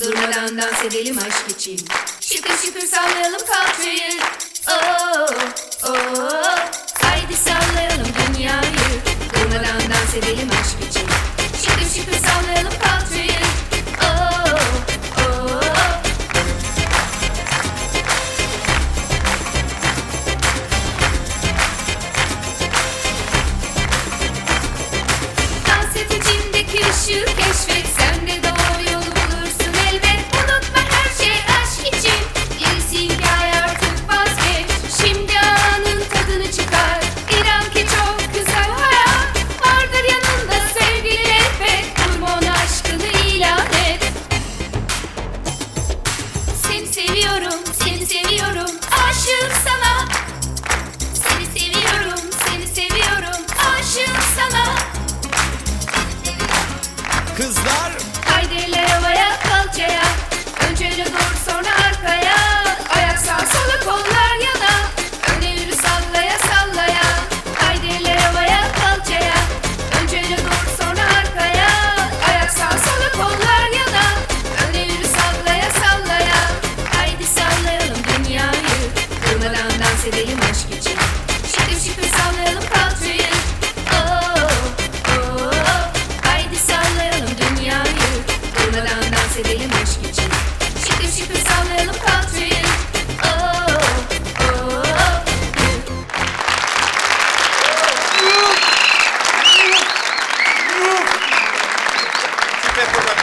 Durmadan dans edelim aşk için. Şıkır şıkır sallayalım kalçayı Oh, oh, haydi sallayalım dünyayı. Durmadan dans edelim aşk için seviyorum, seni seviyorum. Aşığım sana. Seni seviyorum, seni seviyorum. Aşığım sana. Kızlar. Haydi havaya, kalçaya. Önce bahsedelim aşk